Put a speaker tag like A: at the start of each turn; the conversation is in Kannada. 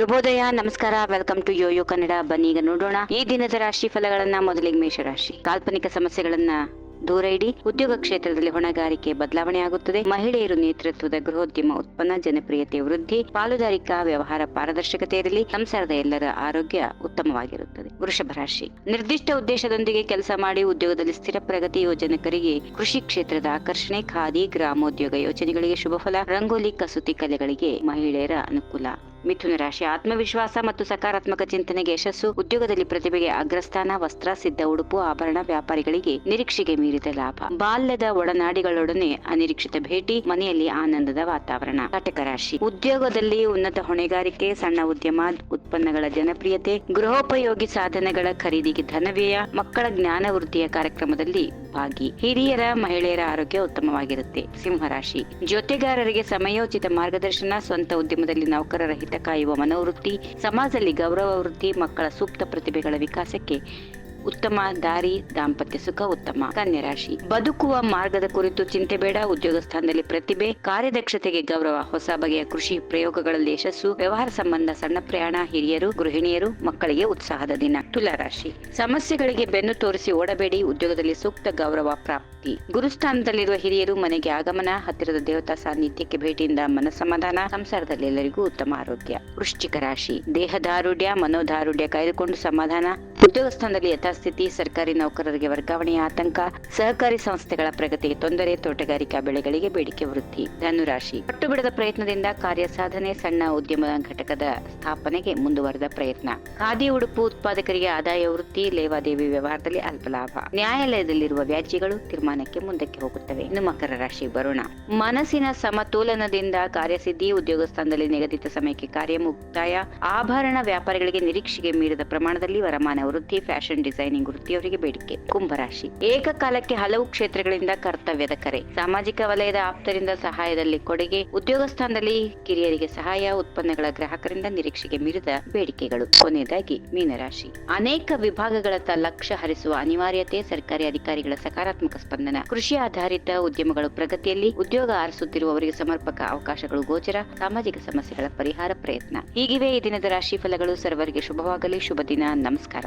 A: ಶುಭೋದಯ, ನಮಸ್ಕಾರ ವೆಲ್ಕಮ್ ಟು ಯೋಯೋ ಕನ್ನಡ ಬನ್ನಿ, ಈಗ ನೋಡೋಣ ಈ ದಿನದ ರಾಶಿ ಫಲಗಳನ್ನ, ಮೊದಲಿಗೆ ಮೇಷರಾಶಿ ಕಾಲ್ಪನಿಕ ಸಮಸ್ಯೆಗಳನ್ನ ದೂರ ಇಡಿ, ಉದ್ಯೋಗ ಕ್ಷೇತ್ರದಲ್ಲಿ ಹೊಣೆಗಾರಿಕೆ ಬದಲಾವಣೆ ಆಗುತ್ತದೆ. ಮಹಿಳೆಯರು ನೇತೃತ್ವದ ಗೃಹೋದ್ಯಮ ಉತ್ಪನ್ನ, ಜನಪ್ರಿಯತೆ, ವೃದ್ಧಿ, ಪಾಲುದಾರಿಕಾ ವ್ಯವಹಾರ ಪಾರದರ್ಶಕತೆ ಇರಲಿ, ಸಂಸಾರದ ಎಲ್ಲರ ಆರೋಗ್ಯ ಉತ್ತಮವಾಗಿರುತ್ತದೆ. ವೃಷಭ ರಾಶಿ. ನಿರ್ದಿಷ್ಟ ಉದ್ದೇಶದೊಂದಿಗೆ ಕೆಲಸ ಮಾಡಿ, ಉದ್ಯೋಗದಲ್ಲಿ ಸ್ಥಿರ ಪ್ರಗತಿ ಯೋಜನಕರಿಗೆ, ಕೃಷಿ ಕ್ಷೇತ್ರದ ಆಕರ್ಷಣೆ, ಖಾದಿ, ಗ್ರಾಮೋದ್ಯೋಗ ಯೋಜನೆಗಳಿಗೆ ಶುಭ ಫಲ. ರಂಗೋಲಿ, ಕಸೂತಿ ಕಲೆಗಳಿಗೆ ಮಹಿಳೆಯರ ಅನುಕೂಲ. ಮಿಥುನ ರಾಶಿ. ಆತ್ಮವಿಶ್ವಾಸ ಮತ್ತು ಸಕಾರಾತ್ಮಕ ಚಿಂತನೆಗೆ ಯಶಸ್ಸು, ಉದ್ಯೋಗದಲ್ಲಿ ಪ್ರತಿಭೆಗೆ ಅಗ್ರಸ್ಥಾನ, ವಸ್ತ್ರ, ಸಿದ್ಧ ಉಡುಪು, ಆಭರಣ, ವ್ಯಾಪಾರಿಗಳಿಗೆ ನಿರೀಕ್ಷೆಗೆ ಮೀರಿದ ಲಾಭ. ಬಾಲ್ಯದ ಒಡನಾಡಿಗಳೊಡನೆ ಅನಿರೀಕ್ಷಿತ ಭೇಟಿ, ಮನೆಯಲ್ಲಿ ಆನಂದದ ವಾತಾವರಣ. ಕಟಕ ರಾಶಿ. ಉದ್ಯೋಗದಲ್ಲಿ ಉನ್ನತ ಹೊಣೆಗಾರಿಕೆ, ಸಣ್ಣ ಉದ್ಯಮ, ಉತ್ಪನ್ನಗಳ ಜನಪ್ರಿಯತೆ, ಗೃಹೋಪಯೋಗಿ ಸಾಧನಗಳ ಖರೀದಿಗೆ ಧನವ್ಯಯ, ಮಕ್ಕಳ ಜ್ಞಾನ ಕಾರ್ಯಕ್ರಮದಲ್ಲಿ ಭಾಗಿ ಹಿರಿಯರ, ಮಹಿಳೆಯರ ಆರೋಗ್ಯ ಉತ್ತಮವಾಗಿರುತ್ತೆ. ಸಿಂಹರಾಶಿ ಜೊತೆಗಾರರಿಗೆ ಸಮಯೋಚಿತ ಮಾರ್ಗದರ್ಶನ, ಸ್ವಂತ ಉದ್ಯಮದಲ್ಲಿ ನೌಕರರ ಹಿತ ಕಾಯುವ ಮನೋವೃತ್ತಿ, ಸಮಾಜದಲ್ಲಿ ಗೌರವ ವೃತ್ತಿ, ಮಕ್ಕಳ ಸೂಕ್ತ ಪ್ರತಿಭೆಗಳ ವಿಕಾಸಕ್ಕೆ ಉತ್ತಮ ದಾರಿ, ದಾಂಪತ್ಯ ಸುಖ, ಉತ್ತಮ ರಾಶಿ ಬದುಕುವ ಮಾರ್ಗದ ಕುರಿತು ಚಿಂತೆ ಬೇಡ. ಉದ್ಯೋಗ ಸ್ಥಾನದಲ್ಲಿ ಪ್ರತಿಭೆ, ಕಾರ್ಯದಕ್ಷತೆಗೆ ಗೌರವ. ಹೊಸ ಬಗೆಯ ಕೃಷಿ ಪ್ರಯೋಗಗಳಲ್ಲಿ ಯಶಸ್ಸು. ವ್ಯವಹಾರ ಸಂಬಂಧ ಸಣ್ಣ ಪ್ರಯಾಣ. ಹಿರಿಯರು, ಗೃಹಿಣಿಯರು, ಮಕ್ಕಳಿಗೆ ಉತ್ಸಾಹದ ದಿನ. ತುಲಾರಾಶಿ. ಸಮಸ್ಯೆಗಳಿಗೆ ಬೆನ್ನು ತೋರಿಸಿ ಓಡಬೇಡಿ. ಉದ್ಯೋಗದಲ್ಲಿ ಸೂಕ್ತ ಗೌರವ ಪ್ರಾಪ್ತಿ. ಗುರುಸ್ಥಾನದಲ್ಲಿರುವ ಹಿರಿಯರು ಮನೆಗೆ ಆಗಮನ. ಹತ್ತಿರದ ದೇವತಾ ಸಾನ್ನಿಧ್ಯಕ್ಕೆ ಭೇಟಿಯಿಂದ ಮನಸಮಾಧಾನ ಸಂಸಾರದಲ್ಲಿ ಎಲ್ಲರಿಗೂ ಉತ್ತಮ ಆರೋಗ್ಯ. ವೃಶ್ಚಿಕ ರಾಶಿ. ದೇಹದಾರುಢ್ಯ, ಮನೋದಾರುಢ್ಯ ಕಾಯ್ದುಕೊಂಡು ಸಮಾಧಾನ. ಉದ್ಯೋಗ ಸ್ಥಾನದಲ್ಲಿ ಯಥಾಸ್ಥಿತಿ, ಸರ್ಕಾರಿ ನೌಕರರಿಗೆ ವರ್ಗಾವಣೆಯ ಆತಂಕ, ಸಹಕಾರಿ ಸಂಸ್ಥೆಗಳ ಪ್ರಗತಿಗೆ ತೊಂದರೆ, ತೋಟಗಾರಿಕಾ ಬೆಳೆಗಳಿಗೆ ಬೇಡಿಕೆ ವೃದ್ಧಿ, ಧನುರಾಶಿ. ಪಟ್ಟು ಬಿಡದ ಪ್ರಯತ್ನದಿಂದ ಕಾರ್ಯ ಸಾಧನೆ ಸಣ್ಣ ಉದ್ಯಮ ಘಟಕದ ಸ್ಥಾಪನೆಗೆ ಮುಂದುವರೆದ ಪ್ರಯತ್ನ. ಖಾದಿ ಉಡುಪು ಉತ್ಪಾದಕರಿಗೆ ಆದಾಯ ವೃತ್ತಿ ಲೇವಾದೇವಿ ವ್ಯವಹಾರದಲ್ಲಿ ಅಲ್ಪ ಲಾಭ ನ್ಯಾಯಾಲಯದಲ್ಲಿರುವ ವ್ಯಾಜ್ಯಗಳು ತೀರ್ಮಾನಕ್ಕೆ ಮುಂದಕ್ಕೆ ಹೋಗುತ್ತವೆ. ಇನ್ನು ಮಕರ ರಾಶಿ ಬರೋಣ ಮನಸ್ಸಿನ ಸಮತೋಲನದಿಂದ ಕಾರ್ಯಸಿದ್ಧಿ ಉದ್ಯೋಗ ಸ್ಥಾನದಲ್ಲಿ ನಿಗದಿತ ಸಮಯಕ್ಕೆ ಕಾರ್ಯ ಮುಕ್ತಾಯ, ಆಭರಣ ವ್ಯಾಪಾರಿಗಳಿಗೆ ನಿರೀಕ್ಷೆಗೆ ಮೀರಿದ ಪ್ರಮಾಣದಲ್ಲಿ ವರಮಾನ ವೃದ್ಧಿ ಫ್ಯಾಷನ್ ಡಿಸೈನಿಂಗ್, ವೃತ್ತಿಯವರಿಗೆ ಬೇಡಿಕೆ, ಕುಂಭರಾಶಿ. ಏಕಕಾಲಕ್ಕೆ ಹಲವು ಕ್ಷೇತ್ರಗಳಿಂದ ಕರ್ತವ್ಯದ ಕರೆ. ಸಾಮಾಜಿಕ ವಲಯದ ಆಪ್ತರಿಂದ ಸಹಾಯದಲ್ಲಿ ಕೊಡುಗೆ, ಉದ್ಯೋಗ ಸ್ಥಾನದಲ್ಲಿ ಕಿರಿಯರಿಗೆ ಸಹಾಯ, ಉತ್ಪನ್ನಗಳ ಗ್ರಾಹಕರಿಂದ ನಿರೀಕ್ಷೆಗೆ ಮೀರಿದ ಬೇಡಿಕೆಗಳು. ಕೊನೆಯದಾಗಿ, ಮೀನರಾಶಿ. ಅನೇಕ ವಿಭಾಗಗಳತ್ತ ಲಕ್ಷ್ಯ ಹರಿಸುವ ಅನಿವಾರ್ಯತೆ, ಸರ್ಕಾರಿ ಅಧಿಕಾರಿಗಳ ಸಕಾರಾತ್ಮಕ ಸ್ಪಂದನ, ಕೃಷಿ ಆಧಾರಿತ ಉದ್ಯಮಗಳು ಪ್ರಗತಿಯಲ್ಲಿ ಉದ್ಯೋಗ ಆರಿಸುತ್ತಿರುವವರಿಗೆ ಸಮರ್ಪಕ ಅವಕಾಶಗಳು ಗೋಚರ, ಸಾಮಾಜಿಕ ಸಮಸ್ಯೆಗಳ ಪರಿಹಾರ ಪ್ರಯತ್ನ. ಹೀಗಿವೆ ಈ ದಿನದ ರಾಶಿ ಫಲಗಳು. ಸರ್ವರಿಗೆ ಶುಭವಾಗಲಿ. ಶುಭ ದಿನ. ನಮಸ್ಕಾರ.